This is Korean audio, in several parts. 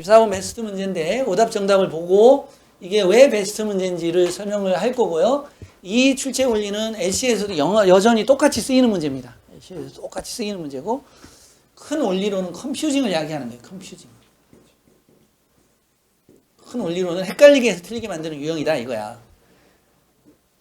24번 베스트 문제인데 오답 정답을 보고 이게 왜 베스트 문제인지를 설명을 할 거고요. 이 출제 원리는 LC에서도 영어 여전히 똑같이 쓰이는 문제입니다. LC에서 똑같이 쓰이는 문제고 큰 원리로는 컴퓨징을 이야기하는 거예요. 컴퓨징. 큰 원리로는 헷갈리게 해서 틀리게 만드는 유형이다 이거야.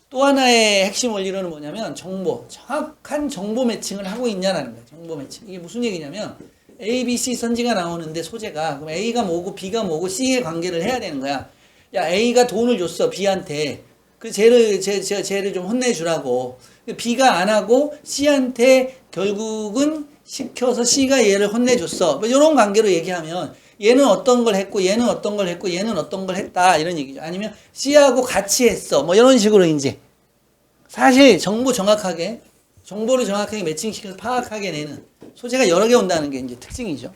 또 하나의 핵심 원리로는 뭐냐면 정보, 정확한 정보 매칭을 하고 있냐라는 거예요. 정보 매칭. 이게 무슨 얘기냐면 A, B, C 선지가 나오는데 소재가 그럼 A가 뭐고 B가 뭐고 C의 관계를 해야 되는 거야. 야 A가 돈을 줬어 B한테. 그 쟤를 쟤, 쟤, 쟤를 좀 혼내주라고. B가 안 하고 C한테 결국은 시켜서 C가 얘를 혼내줬어. 뭐 이런 관계로 얘기하면 얘는 어떤 걸 했고 얘는 어떤 걸 했고 얘는 어떤 걸 했다 이런 얘기죠. 아니면 C하고 같이 했어. 뭐 이런 식으로 이제 사실 정보 정확하게 정보를 정확하게 매칭시켜서 파악하게 내는 소재가 여러 개 온다는 게 이제 특징이죠.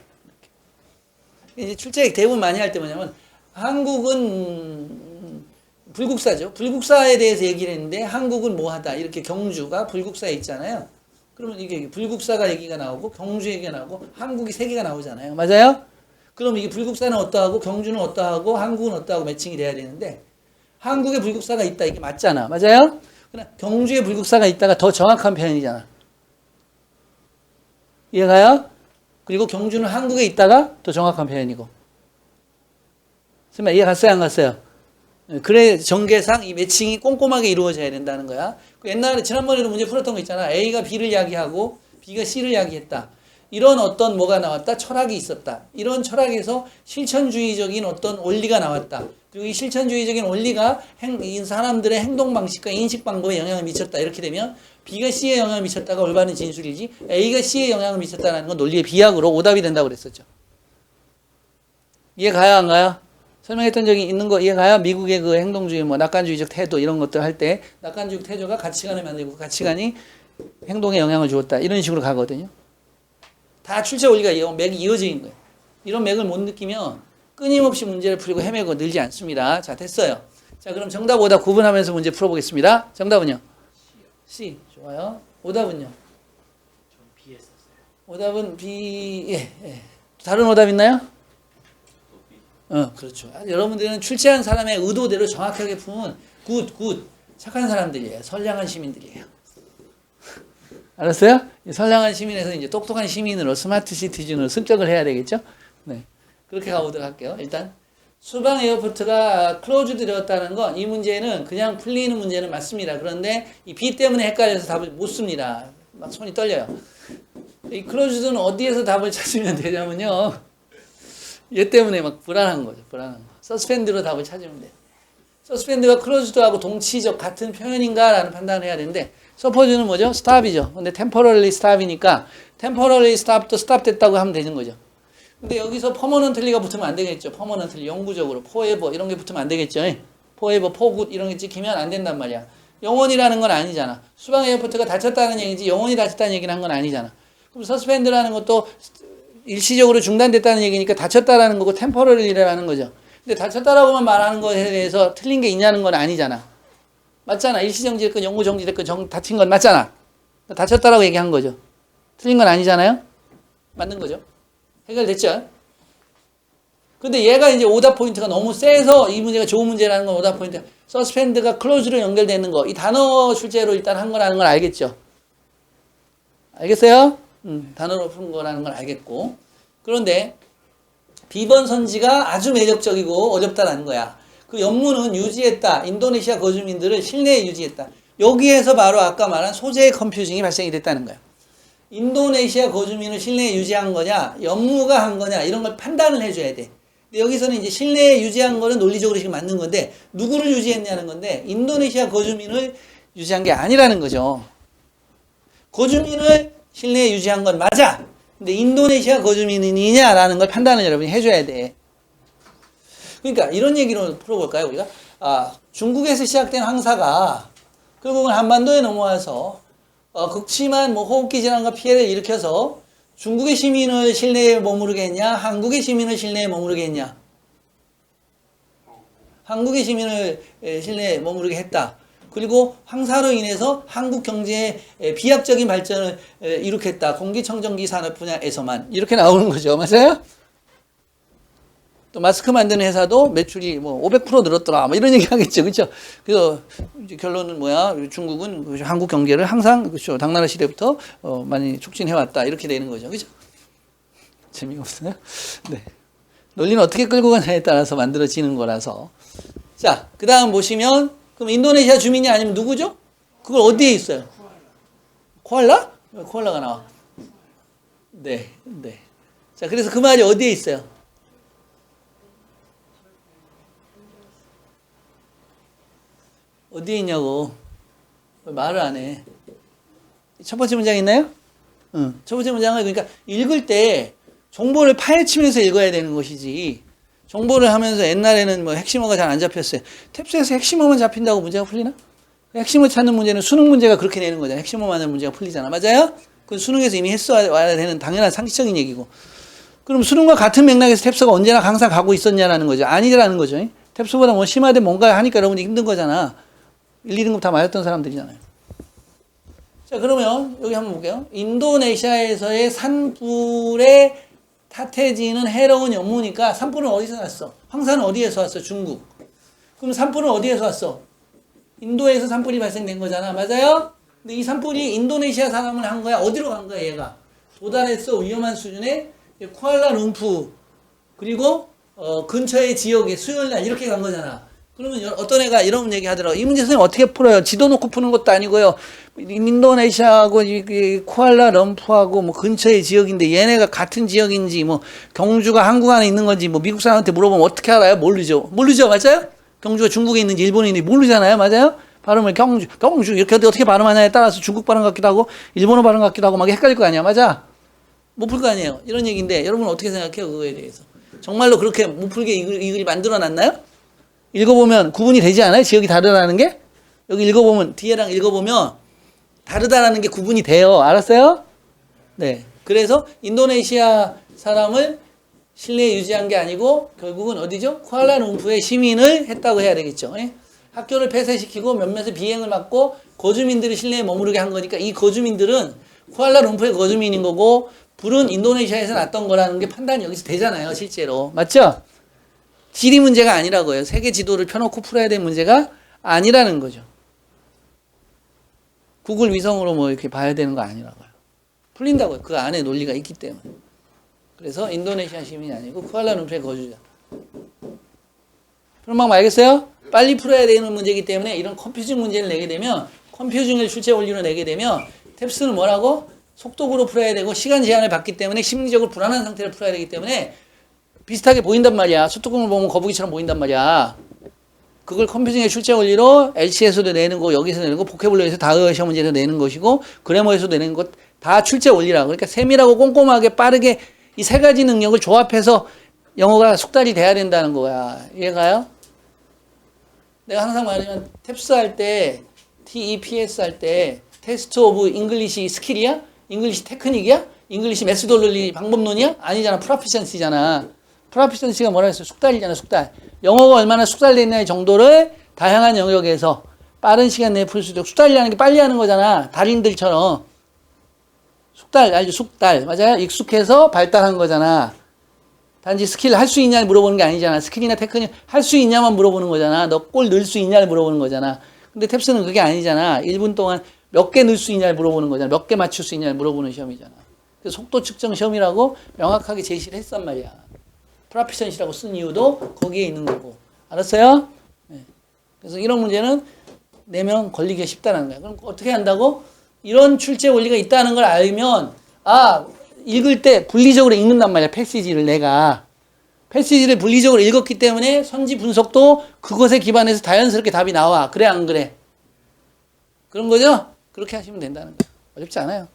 이제 출제 대부분 많이 할 때 뭐냐면 한국은 불국사죠. 불국사에 대해서 얘기를 했는데 한국은 뭐하다 이렇게 경주가 불국사에 있잖아요. 그러면 이게 불국사가 얘기가 나오고 경주 얘기가 나오고 한국이 세 개가 나오잖아요. 맞아요? 그럼 이게 불국사는 어떠하고 경주는 어떠하고 한국은 어떠하고 매칭이 돼야 되는데 한국에 불국사가 있다 이게 맞잖아. 맞아요? 그러나 경주에 불국사가 있다가 더 정확한 표현이잖아. 이해가요? 그리고 경주는 한국에 있다가 더 정확한 표현이고. 선생님 이해 갔어요? 안 갔어요? 그래 전개상 이 매칭이 꼼꼼하게 이루어져야 된다는 거야. 그 옛날에 지난번에도 문제 풀었던 거 있잖아. A가 B를 이야기하고 B가 C를 이야기했다. 이런 어떤 뭐가 나왔다? 철학이 있었다. 이런 철학에서 실천주의적인 어떤 원리가 나왔다. 그리고 이 실천주의적인 원리가 행, 이 사람들의 행동 방식과 인식 방법에 영향을 미쳤다. 이렇게 되면 B가 C에 영향을 미쳤다가 올바른 진술이지 A가 C에 영향을 미쳤다는 건 논리의 비약으로 오답이 된다고 그랬었죠. 이해 가요 안 가요? 설명했던 적이 있는 거 이해 가요? 미국의 그 행동주의 뭐 낙관주의적 태도 이런 것들 할 때 낙관주의적 태도가 가치관을 만들고 가치관이 행동에 영향을 주었다. 이런 식으로 가거든요. 다 출제 원리가 이 맥이 이어져 있는 거예요. 이런 맥을 못 느끼면 끊임없이 문제를 풀고 헤매고 늘지 않습니다. 자, 됐어요. 자, 그럼 정답 오답 구분하면서 문제 풀어보겠습니다. 정답은요? C. 좋아요. 오답은요? 오답은 B. 예, 예. 다른 오답 있나요? 어, 그렇죠. 아, 여러분들은 출제한 사람의 의도대로 정확하게 풀면 굿, 굿. 착한 사람들이에요. 선량한 시민들이에요. 알았어요? 이 선량한 시민에서 이제 똑똑한 시민으로 스마트 시티즌으로 승격을 해야 되겠죠? 네. 그렇게 가보도록 할게요. 일단 수방 에어포트가 클로즈드 되었다는 건 이 문제는 그냥 풀리는 문제는 맞습니다. 그런데 이 B 때문에 헷갈려서 답을 못 씁니다. 막 손이 떨려요. 이 클로즈드는 어디에서 답을 찾으면 되냐면요. 얘 때문에 막 불안한 거죠. 불안한 거. 서스펜드로 답을 찾으면 돼요. 서스펜드가 클로즈드하고 동치적 같은 표현인가라는 판단을 해야 되는데 서포즈는 뭐죠? 스탑이죠. 근데 temporarily stop이니까 temporarily stop도 stop 됐다고 하면 되는 거죠. 근데 여기서 permanently가 붙으면 안 되겠죠. permanently 영구적으로 forever 이런 게 붙으면 안 되겠죠. forever, for good 이런 게 찍히면 안 된단 말이야. 영원이라는 건 아니잖아. 수방 에어포트가 다쳤다는 얘기지 영원히 다쳤다는 얘기는 한 건 아니잖아. 그럼 서스펜드라는 것도 일시적으로 중단됐다는 얘기니까 다쳤다라는 거고 템포럴리라는 거죠. 근데 다쳤다라고만 말하는 것에 대해서 틀린 게 있냐는 건 아니잖아. 맞잖아. 일시정지 됐건 영구정지 됐건 정, 다친 건 맞잖아. 다쳤다라고 얘기한 거죠. 틀린 건 아니잖아요. 맞는 거죠. 해결됐죠. 근데 얘가 이제 오답 포인트가 너무 세서 이 문제가 좋은 문제라는 건 오답 포인트. 서스펜드가 클로즈로 연결되는 거. 이 단어 출제로 일단 한 거라는 걸 알겠죠. 알겠어요? 음, 단어로 푼 거라는 걸 알겠고. 그런데 비번 선지가 아주 매력적이고 어렵다라는 거야. 그 연문은 유지했다. 인도네시아 거주민들을 실내에 유지했다. 여기에서 바로 아까 말한 소재의 컴퓨징이 발생이 됐다는 거야. 인도네시아 거주민을 실내에 유지한 거냐, 연무가 한 거냐, 이런 걸 판단을 해줘야 돼. 근데 여기서는 이제 실내에 유지한 거는 논리적으로 지금 맞는 건데, 누구를 유지했냐는 건데, 인도네시아 거주민을 유지한 게 아니라는 거죠. 거주민을 실내에 유지한 건 맞아. 근데 인도네시아 거주민이냐라는 걸 판단을 여러분이 해줘야 돼. 그러니까 이런 얘기로 풀어볼까요, 우리가? 아, 중국에서 시작된 황사가 결국은 한반도에 넘어와서 어, 극심한 뭐 호흡기 질환과 피해를 일으켜서 중국의 시민을 실내에 머무르게 했냐, 한국의 시민을 실내에 머무르게 했냐. 한국의 시민을 에, 실내에 머무르게 했다. 그리고 황사로 인해서 한국 경제의 에, 비약적인 발전을 에, 이룩했다. 공기청정기 산업 분야에서만 이렇게 나오는 거죠. 맞아요? 또 마스크 만드는 회사도 매출이 뭐 500% 늘었더라. 뭐 이런 얘기 하겠죠. 그렇죠? 그래서 결론은 뭐야? 중국은 그죠? 한국 경제를 항상 그렇죠. 당나라 시대부터 어, 많이 촉진해 왔다. 이렇게 되는 거죠. 그렇죠? 재미가 없어요? 네. 논리는 어떻게 끌고 가냐에 따라서 만들어지는 거라서. 자, 그 다음 보시면, 그럼 인도네시아 주민이 아니면 누구죠? 그걸 어디에 있어요? 코알라? 왜 코알라가 나와? 네, 네. 자, 그래서 그 말이 어디에 있어요? 어디에 있냐고. 왜 말을 안 해? 첫 번째 문장 있나요? 응. 첫 번째 문장은 그러니까 읽을 때 정보를 파헤치면서 읽어야 되는 것이지. 정보를 하면서 옛날에는 뭐 핵심어가 잘 안 잡혔어요. 탭스에서 핵심어만 잡힌다고 문제가 풀리나? 핵심을 찾는 문제는 수능 문제가 그렇게 내는 거잖아. 핵심어만 하는 문제가 풀리잖아. 맞아요? 그건 수능에서 이미 했어 와야 되는 당연한 상식적인 얘기고. 그럼 수능과 같은 맥락에서 탭스가 언제나 항상 가고 있었냐라는 거죠. 아니라는 거죠. 탭스보다 뭐 심하든 뭔가 하니까 여러분이 힘든 거잖아. 1, 2등급 다 맞았던 사람들이잖아요. 자, 그러면 여기 한번 볼게요. 인도네시아에서의 산불의 타태지는 해로운 연무니까 산불은 어디서 났어? 황사는 어디에서 왔어? 중국. 그럼 산불은 어디에서 왔어? 인도에서 산불이 발생된 거잖아. 맞아요? 근데 이 산불이 인도네시아 사람을 한 거야. 어디로 간 거야, 얘가? 도달했어. 위험한 수준에 쿠알라룸푸 그리고 어, 근처의 지역에 수요일 날 이렇게 간 거잖아. 그러면 여- 어떤 애가 이런 얘기 하더라고. 이 문제 선생님 어떻게 풀어요? 지도 놓고 푸는 것도 아니고요. 인도네시아하고 이, 이 쿠알라룸푸하고 뭐 근처의 지역인데 얘네가 같은 지역인지 뭐 경주가 한국 안에 있는 건지 뭐 미국 사람한테 물어보면 어떻게 알아요? 모르죠. 모르죠. 맞아요? 경주가 중국에 있는지 일본에 있는지 모르잖아요. 맞아요? 발음을 경주, 경주 이렇게 어떻게 발음하냐에 따라서 중국 발음 같기도 하고 일본어 발음 같기도 하고 막 헷갈릴 거 아니야. 맞아? 못 풀 거 아니에요. 이런 얘기인데 여러분 어떻게 생각해요? 그거에 대해서. 정말로 그렇게 못 풀게 이 글이 만들어 놨나요? 읽어보면 구분이 되지 않아요? 지역이 다르다는 게? 여기 읽어보면, 뒤에랑 읽어보면 다르다라는 게 구분이 돼요. 알았어요? 네. 그래서 인도네시아 사람을 실내에 유지한 게 아니고 결국은 어디죠? 쿠알라룸푸의 시민을 했다고 해야 되겠죠. 예? 학교를 폐쇄시키고 몇몇의 비행을 막고 거주민들이 실내에 머무르게 한 거니까 이 거주민들은 쿠알라룸푸의 거주민인 거고 불은 인도네시아에서 났던 거라는 게 판단이 여기서 되잖아요. 실제로. 맞죠? 지리 문제가 아니라고요. 세계 지도를 펴놓고 풀어야 될 문제가 아니라는 거죠. 구글 위성으로 뭐 이렇게 봐야 되는 거 아니라고요. 풀린다고요. 그 안에 논리가 있기 때문에. 그래서 인도네시아 시민이 아니고 쿠알라룸푸르의 거주자. 그럼 막 알겠어요? 빨리 풀어야 되는 문제이기 때문에 이런 컴퓨징 문제를 내게 되면 컴퓨징을 출제 원리로 내게 되면 탭스는 뭐라고? 속도구로 풀어야 되고 시간 제한을 받기 때문에 심리적으로 불안한 상태를 풀어야 되기 때문에 비슷하게 보인단 말이야. 수뚜껑을 보면 거북이처럼 보인단 말이야. 그걸 컴퓨팅의 출제 원리로 LC에서도 내는 거, 여기서 내는 거, 포케블러에서 다의 시험 문제에서 내는 것이고, 그래머에서 내는 것 다 출제 원리라. 그러니까 세밀하고 꼼꼼하게 빠르게 이 세 가지 능력을 조합해서 영어가 숙달이 돼야 된다는 거야. 이해가요? 내가 항상 말하지만 탭스 할 때, TEPS 할 때, 테스트 오브 잉글리시 스킬이야? 잉글리시 테크닉이야? 잉글리시 메소돌리 방법론이야? 아니잖아. 프로피션시잖아. 프로피션시가 뭐라 했어? 숙달이잖아, 숙달. 영어가 얼마나 숙달됐냐의 정도를 다양한 영역에서 빠른 시간 내에 풀 수 있도록 숙달이라는 게 빨리 하는 거잖아. 달인들처럼. 숙달, 알죠? 숙달. 맞아요? 익숙해서 발달한 거잖아. 단지 스킬 할 수 있냐 물어보는 게 아니잖아. 스킬이나 테크닉 할 수 있냐만 물어보는 거잖아. 너 골 넣을 수 있냐를 물어보는 거잖아. 근데 탭스는 그게 아니잖아. 1분 동안 몇 개 넣을 수 있냐를 물어보는 거잖아. 몇 개 맞출 수 있냐를 물어보는 시험이잖아. 그래서 속도 측정 시험이라고 명확하게 제시를 했단 말이야. 프라피션시라고 쓴 이유도 거기에 있는 거고. 알았어요? 네. 그래서 이런 문제는 내면 걸리기가 쉽다는 거야. 그럼 어떻게 한다고? 이런 출제 원리가 있다는 걸 알면, 아, 읽을 때 분리적으로 읽는단 말이야. 패시지를 내가. 패시지를 분리적으로 읽었기 때문에 선지 분석도 그것에 기반해서 자연스럽게 답이 나와. 그래, 안 그래? 그런 거죠? 그렇게 하시면 된다는 거야. 어렵지 않아요.